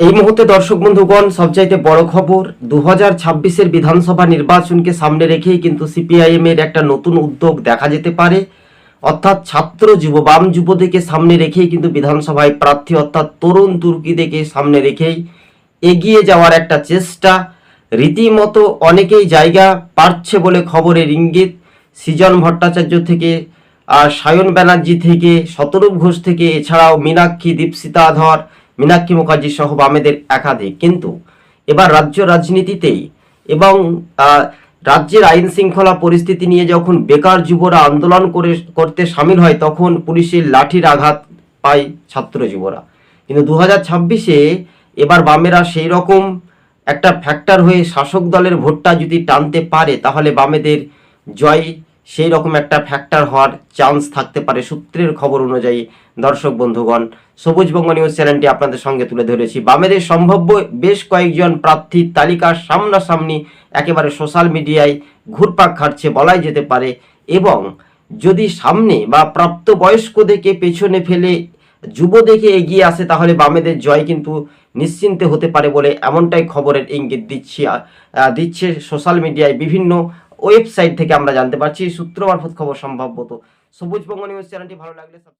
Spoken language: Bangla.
এই মুহূর্তে দর্শক বন্ধুগণ, সবচাইতে বড় খবর দু হাজার বিধানসভা নির্বাচনকে সামনে রেখেই কিন্তু সিপিআইএম এর একটা নতুন উদ্যোগ দেখা যেতে পারে। অর্থাৎ ছাত্র যুব, বাম যুবদেরকে সামনে রেখেই কিন্তু বিধানসভায় প্রার্থী, অর্থাৎ তরুণ তুর্কিদেরকে সামনে রেখেই এগিয়ে যাওয়ার একটা চেষ্টা। রীতিমতো অনেকেই জায়গা পাচ্ছে বলে খবরের ইঙ্গিত। সৃজন ভট্টাচার্য থেকে আর সায়ন ব্যানার্জি থেকে, শতরূপ ঘোষ থেকে, এছাড়াও মীনাক্ষী দীপসিতা ধর মীনাক্ষী মুখার্জি সহ বামেদের একাধিক। কিন্তু এবার রাজ্য রাজনীতিতেই এবং রাজ্যের আইন শৃঙ্খলা পরিস্থিতি নিয়ে যখন বেকার যুবরা আন্দোলন করে, করতে সামিল হয়, তখন পুলিশের লাঠির আঘাত পায় ছাত্র যুবরা। কিন্তু দু হাজার ছাব্বিশে এবার বামেরা সেই রকম একটা ফ্যাক্টর হয়ে শাসক দলের ভোটটা যদি টানতে পারে, তাহলে বামেদের জয় সেই রকম একটা ফ্যাক্টর হওয়ার চান্স থাকতে পারে সূত্রের খবর অনুযায়ী। দর্শক বন্ধুগণ সবুজ বঙ্গ নিউজ চ্যানেলটি আপনাদের সঙ্গে তুলে ধরেছি। বামেদের সম্ভাব্য বেশ কয়েকজন প্রার্থীর তালিকার সামনাসামনি একেবারে সোশ্যাল মিডিয়ায় ঘুরপাক খাটছে বলাই যেতে পারে এবং যদি সামনে বা প্রাপ্তবয়স্কদেরকে পেছনে ফেলে যুব দেখে এগিয়ে আসে, তাহলে বামেদের জয় কিন্তু নিশ্চিন্তে হতে পারে বলে এমনটাই খবরের ইঙ্গিত দিচ্ছি দিচ্ছে সোশ্যাল মিডিয়ায় বিভিন্ন ওয়েবসাইট থেকে আমরা জানতে পারছি, সূত্র মারফত খবর সম্ভাব্যত। সবুজ বঙ্গ নিউজ চ্যানেলটি ভালো লাগলে